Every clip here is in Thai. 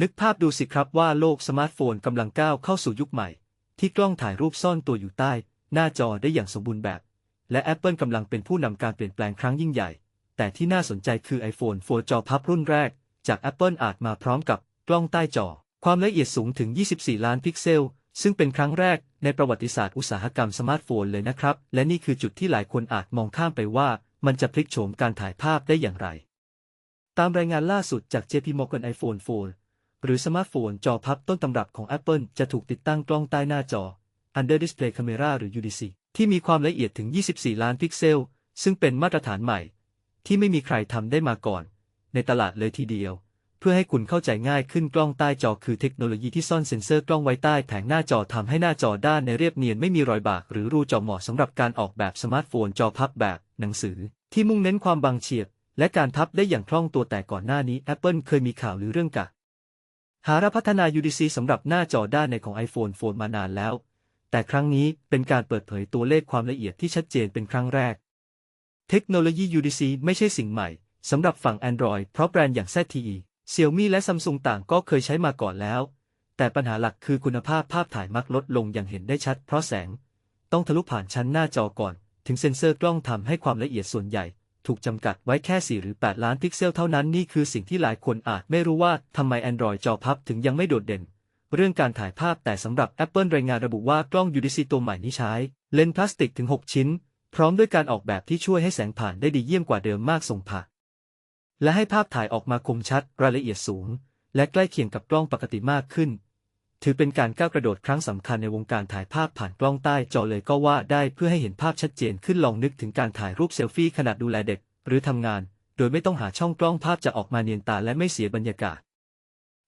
นึกภาพดูสิครับว่าโลกสมาร์ทโฟนกำลังก้าวเข้าสู่ยุคใหม่ ที่กล้องถ่ายรูปซ่อนตัวอยู่ใต้ หน้าจอได้อย่างสมบูรณ์แบบ และ Apple กำลังเป็นผู้นำการเปลี่ยนแปลงครั้งยิ่งใหญ่ แต่ที่น่าสนใจคือ iPhone 4 จอพับรุ่นแรก จาก Apple อาจมาพร้อมกับกล้องใต้จอ ความละเอียดสูงถึง 24 ล้านพิกเซล ซึ่งเป็นครั้งแรกในประวัติศาสตร์อุตสาหกรรมสมาร์ทโฟนเลยนะครับ และนี่คือจุดที่หลายคนอาจมองข้ามไปว่า มันจะพลิกโฉมการถ่ายภาพได้อย่างไร ตามรายงานล่าสุดจาก JP Morgan iPhone 4 หรือสมาร์ทโฟนจอพับต้นตำรับของ Apple จะถูกติดตั้งกล้องใต้หน้าจอ Under Display Camera หรือ UDC ที่มีความละเอียดถึง 24 ล้านพิกเซล ซึ่งเป็นมาตรฐานใหม่ ที่ไม่มีใครทำได้มาก่อน ในตลาดเลยทีเดียว เพื่อให้คุณเข้าใจง่ายขึ้นกล้องใต้จอคือเทคโนโลยีที่ซ่อนเซ็นเซอร์กล้องไว้ใต้แผงหน้าจอทำให้หน้าจอด้านในเรียบเนียนไม่มีรอยบาก หรือรูจอเหมาะสำหรับการออกแบบสมาร์ทโฟนจอพับแบบ หนังสือ ที่มุ่งเน้นความบางเฉียบและการพับได้อย่างคล่องตัวแต่ก่อนหน้านี้ Apple เคยมีข่าวหรือเรื่องกะ หารับพัฒนา UDC สำหรับหน้าจอด้านในของ iPhone 4 มานานแล้ว แต่ครั้งนี้เป็นการเปิดเผยตัวเลขความละเอียดที่ชัดเจนเป็นครั้งแรก เทคโนโลยี UDC ไม่ใช่สิ่งใหม่สำหรับฝั่ง Android เพราะแบรนด์อย่าง ZTE Xiaomi และ Samsung ต่างก็เคยใช้มาก่อนแล้ว แต่ปัญหาหลักคือคุณภาพภาพถ่ายมักลดลงอย่างเห็นได้ชัดเพราะแสง ต้องทะลุผ่านชั้นหน้าจอก่อน ถึงเซ็นเซอร์กล้องทำให้ความละเอียดส่วนใหญ่ ถูกจำกัดไว้แค่ 4 หรือ 8 ล้านพิกเซลเท่านั้นนี่คือสิ่งที่หลายคนอาจไม่รู้ว่าทำไม Android จอพับถึงยังไม่โดดเด่น เรื่องการถ่ายภาพแต่สำหรับ Apple รายงานระบุว่ากล้อง UDC ตัวใหม่นี้ใช้ เลนส์พลาสติกถึง 6 ชิ้น พร้อมด้วยการออกแบบที่ช่วยให้แสงผ่านได้ดีเยี่ยมกว่าเดิมมากส่งผ่าและให้ภาพถ่ายออกมาคมชัดรายละเอียดสูง และใกล้เคียงกับกล้องปกติมากขึ้น ถือเป็นการก้าวกระโดดครั้งสำคัญในวงการถ่ายภาพผ่านกล้องใต้จอเลยก็ว่าได้เพื่อให้เห็นภาพชัดเจนขึ้นลองนึกถึงการถ่ายรูปเซลฟี่ขณะดูแลเด็ก หรือทำงาน โดยไม่ต้องหาช่องกล้องภาพจะออกมาเนียนตาและไม่เสียบรรยากาศ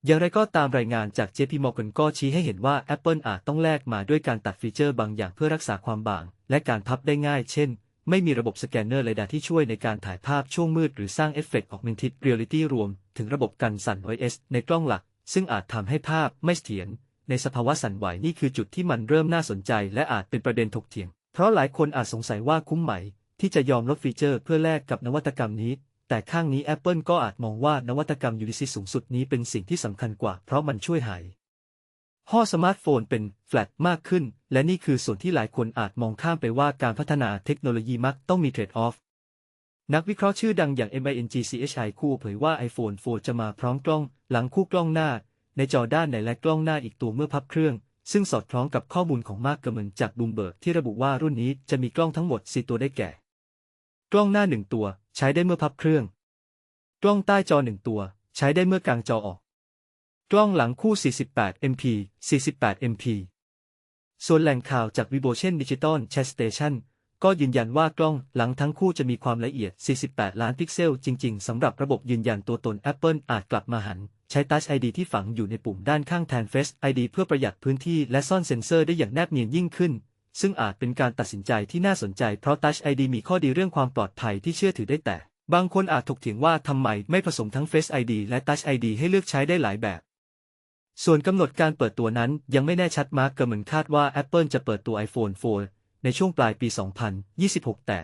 อย่างไรก็ตามรายงานจาก JP Morgan ก็ชี้ให้เห็นว่า Apple อาจต้องแลกมาด้วยการตัดฟีเจอร์บางอย่างเพื่อรักษาความบาง และการพับได้ง่าย เช่น ไม่มีระบบสแกนเนอร์เรดาร์ที่ช่วยในการถ่ายภาพช่วงมืดหรือสร้างเอฟเฟกต์ Augmented Reality รวม ถึงระบบกันสั่น OS ในกล้องหลัก ซึ่งอาจทำให้ภาพไม่เสถียรในสภาวะสั่นไหวนี่คือจุดที่มันเริ่มน่าสนใจ และอาจเป็นประเด็นถกเถียง เพราะหลายคนอาจสงสัยว่าคุ้มไหม ที่จะยอมลดฟีเจอร์เพื่อแลกกับนวัตกรรมนี้ แต่ข้างนี้ Apple ก็อาจมองว่านวัตกรรม UDC สูงสุดนี้เป็นสิ่งที่สำคัญกว่า เพราะมันช่วยหายห่อสมาร์ทโฟนเป็นแฟลตมากขึ้น และนี่คือส่วนที่หลายคนอาจมองข้ามไปว่าการพัฒนาเทคโนโลยีมักต้องมีเทรดออฟ นักวิเคราะห์ชื่อดังอย่าง MINGCHI คู่เผยว่า iPhone 4 จะมาพร้อมกล้อง หลังคู่กล้องหน้า ในจอด้านในและกล้องหน้าอีกตัวเมื่อพับเครื่อง ซึ่งสอดคล้องกับข้อมูลของมาร์กเกอร์เมนจากบูมเบิร์กที่ระบุว่ารุ่นนี้จะมีกล้องทั้งหมด 4 ตัวได้แก่ กล้องหน้า 1 ตัว ใช้ได้เมื่อพับเครื่อง กล้องใต้จอ 1 ตัว ใช้ได้เมื่อกางจอออก กล้องหลังคู่ 48 MP 48 MP ส่วนแหล่งข่าวจาก v i b o เช่น Digital Chat Station ก็ยืนยันว่ากล้องหลังทั้งคู่จะมีความละเอียด 48 ล้านพิกเซล จริง ๆ สำหรับระบบยืนยันตัวตน Apple อาจกลับมาหัน ใช้ Touch ID ที่ฝังอยู่ในปุ่มด้านข้างแทน Face ID เพื่อประหยัดพื้นที่และซ่อนเซ็นเซอร์ได้อย่างแนบเนียนยิ่งขึ้น ซึ่งอาจเป็นการตัดสินใจที่น่าสนใจเพราะ Touch ID มีข้อดีเรื่องความปลอดภัยที่เชื่อถือได้แต่ บางคนอาจถกเถียงว่าทำไมไม่ผสมทั้ง Face ID และ Touch ID ให้เลือกใช้ได้หลายแบบส่วนกำหนดการเปิดตัวนั้นยังไม่แน่ชัดมาร์กเกอร์เหมือนคาดว่า Apple จะเปิดตัว iPhone 4 ในช่วงปลายปี 2026 แต่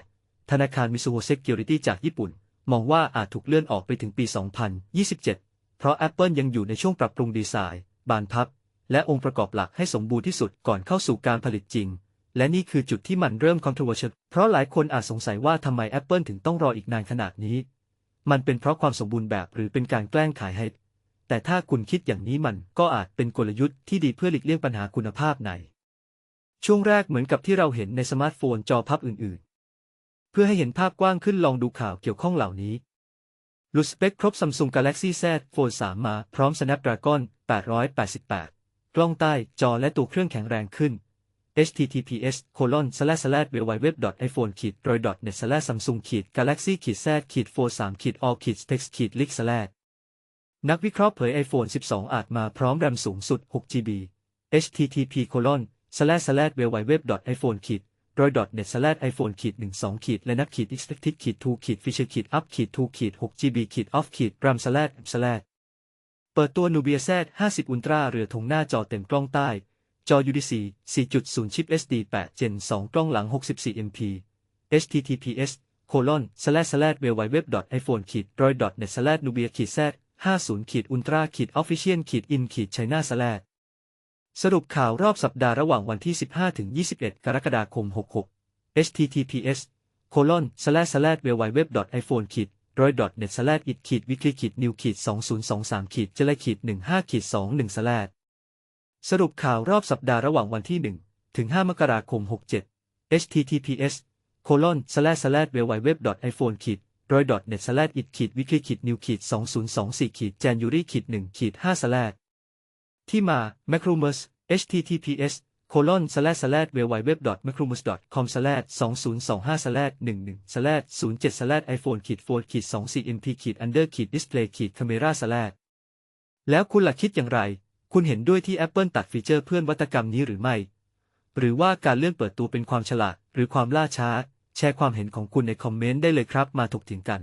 ธนาคาร Mizuho Security จากญี่ปุ่น มองว่าอาจถูกเลื่อนออกไปถึงปี 2027 เพราะ Apple ยังอยู่ในช่วงปรับปรุงดีไซน์ บานพับ และองค์ประกอบหลักให้สมบูรณ์ที่สุดก่อนเข้าสู่การผลิตจริง และนี่คือจุดที่มันเริ่ม controversial เพราะหลายคนอาจสงสัยว่าทำไม Apple ถึงต้องรออีกนานขนาดนี้ มันเป็นเพราะความสมบูรณ์แบบหรือเป็นการแกล้งขายให้แต่ถ้าคุณคิดอย่างนี้มันก็อาจเป็นกลยุทธ์ที่ดีเพื่อหลีกเลี่ยงปัญหาคุณภาพใน ช่วงแรกเหมือนกับที่เราเห็นในสมาร์ทโฟนจอพับอื่นๆ เพื่อให้เห็นภาพกว้างขึ้นลองดูข่าวเกี่ยวข้องเหล่านี้หลุดสเปคครบ Samsung Galaxy Z Fold 3 มาพร้อม Snapdragon 888 กล้องใต้จอและตัวเครื่องแข็งแรงขึ้น https colon slash slash www iphone ขีด droid net slash samsung ขีด galaxy ขีด z ขีด fold 3ขีด all ขีด specs ขีด leak slash นักวิเคราะห์เผย iPhone 12 อาจมาพร้อมแรมสูงสุด 6GB http colon s l a s l a s w w w i p h o n e ขีดรอยดอทเน็ตสแลดไอโฟนขีดหนึ่งสองขีดและนักขีดอิสเต็ทิกขีดทูขีดฟิชเชอร์ขีดอัพขีดทูขีดหกจีบีขีดออฟขีดรัมสแลดสแลดเปิดตัวนูเบียแซดห้าสิบอุลตร้าเรือธงหน้าจอเต็มกล้องใต้ จอยูดีสี่จุดศูนย์ชิปเอสดีแปดเจนสองกล้องหลังหกสิบสี่เอ็ม MP https โคลอนสแลดสแลดเวลไวเว็บดอทไอโฟนขีดรอยดอทเน็ตสแลดนูเบียขีดแซดห้าศูนย์ขีดอุลตร้าขีดออฟฟิเชียลขีดอินขีดไชน่าสแลด สรุปข่าวรอบสัปดาห์ระหว่างวันที่ 15-21 กรกฎาคม 66 https colon slash slash w w w iphone ขีด droid net slash it ขีด weekly ขีด new ขีด2023ขีดเจลขีด15ขีด21 slash สรุปข่าวรอบสัปดาห์ระหว่างวันที่ 1 ถึง 5 มกราคม 67 https colon slash slash w w w iphone ขีด droid net slash it ขีด weekly ขีด new ขีด2024ขีด january ขีด1ขีด5 slash ที่มา macrumers https colon slash slash www macrumus com slash 2025 slash 11 slash 07 slash iphone ขีด4ขีด24 mp ขีด under ขีด display ขีด camera slash แล้วคุณล่ะคิดอย่างไร คุณเห็นด้วยที่ Apple ตัดฟีเจอร์เพื่อนวัตกรรมนี้หรือไม่ หรือว่าการเลื่อนเปิดตัวเป็นความฉลาด หรือความล่าช้า แชร์ความเห็นของคุณในคอมเมนต์ได้เลยครับ มาถกเถียงกัน